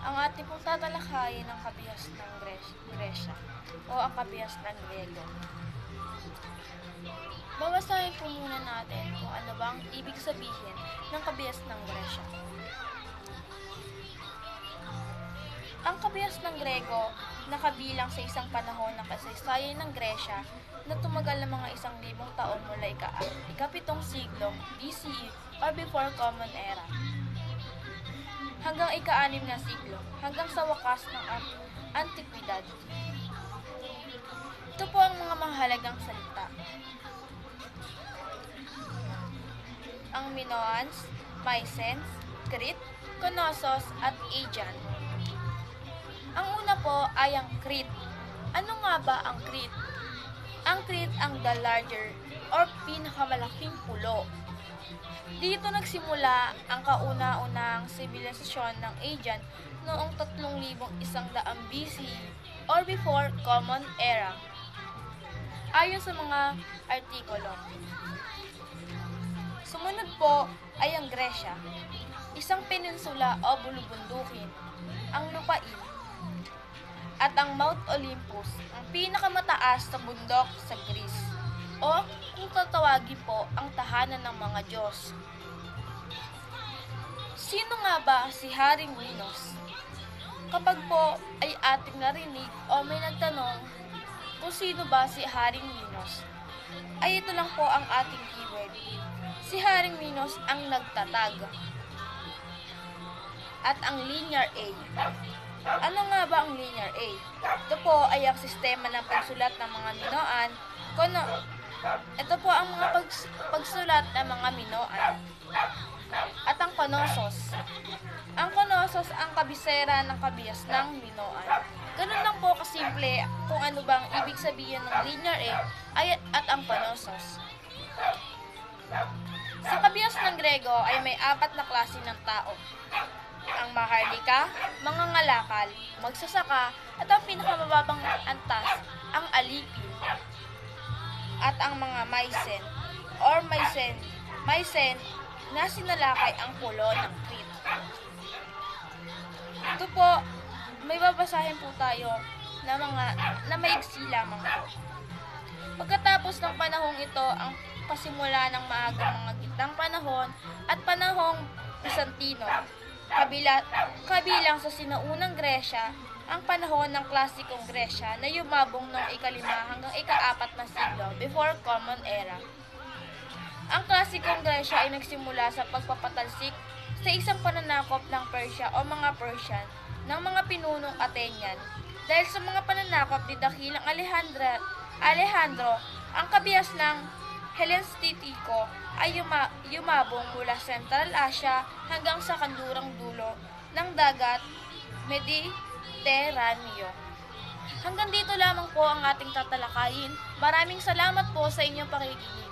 Ang ating pong tatalakayin ng kabihas ng Gres- Gresya o ang kabihas ng Grego. Babasahin po muna natin kung ano ba ang ibig sabihin ng kabihas ng Gresya. Ang kabihas ng Grego na kabilang sa isang panahon ng kasaysayan ng Gresya na tumagal ng mga isang libong taon mula ika ikapitong siglo BCE or before Common Era hanggang ika-anim na siglo, hanggang sa wakas ng an- antikwidad. Ito po ang mga mahalagang salita. Ang Minoans, Mycens, Crete, Knossos, at Aegean. Ang una po ay ang Crete. Ano nga ba ang Crete? Ang Crete ang the larger or pinakamalaking pulo dito nagsimula ang kauna-unang sibilisasyon ng Aegean noong 3,100 BCE E or before Common Era. Ayon sa mga artikulo. Sumunod po ay ang Gresya, isang peninsula o bulubundukin, ang lupain, at ang Mount Olympus, ang pinakamataas sa bundok sa Greece, o kung tatawagin po ang tahanan ng mga Diyos. Sino nga ba si Haring Minos? Kapag po ay ating narinig o may nagtanong kung sino ba si Haring Minos, ay ito lang po ang ating keyword. Si Haring Minos ang nagtatag. At ang linear A. Ano nga ba ang linear A? Ito po ay ang sistema ng pagsulat ng mga Minoan. Kono, ito po ang mga pags- pagsulat ng mga Minoan. At ang Konosos. Ang Konosos ang kabisera ng kabihas ng Minoan. Ganun lang po kasimple kung ano bang ibig sabihin ng linear A ay, at ang Konosos. Sa kabihas ng Grego ay may apat na klase ng tao. Ang maharlika, mga ngalakal, magsasaka, at ang pinakamababang antas, ang alipin. At ang mga Mycen, or Mycen, Mycen na sinalakay ang pulo ng Crete. Ito po, may babasahin po tayo na mga na maigsi lamang po. Pagkatapos ng panahong ito, ang pasimula ng maagang mga gitnang panahon at panahong Bizantino, kabila, kabilang sa sinaunang Gresya, ang panahon ng klasikong Gresya na yumabong noong ikalima hanggang ikaapat na siglo before Common Era. Ang klasikong Gresya ay nagsimula sa pagpapatalsik sa isang pananakop ng Persia o mga Persian ng mga pinunong Athenian. Dahil sa mga pananakop ni Dakilang Alejandra, Alejandro, ang kabihas ng Hellenistiko ay yuma, yumabong mula Central Asia hanggang sa kandurang dulo ng dagat Mediterraneo. Hanggang dito lamang po ang ating tatalakayin. Maraming salamat po sa inyong pakikinig.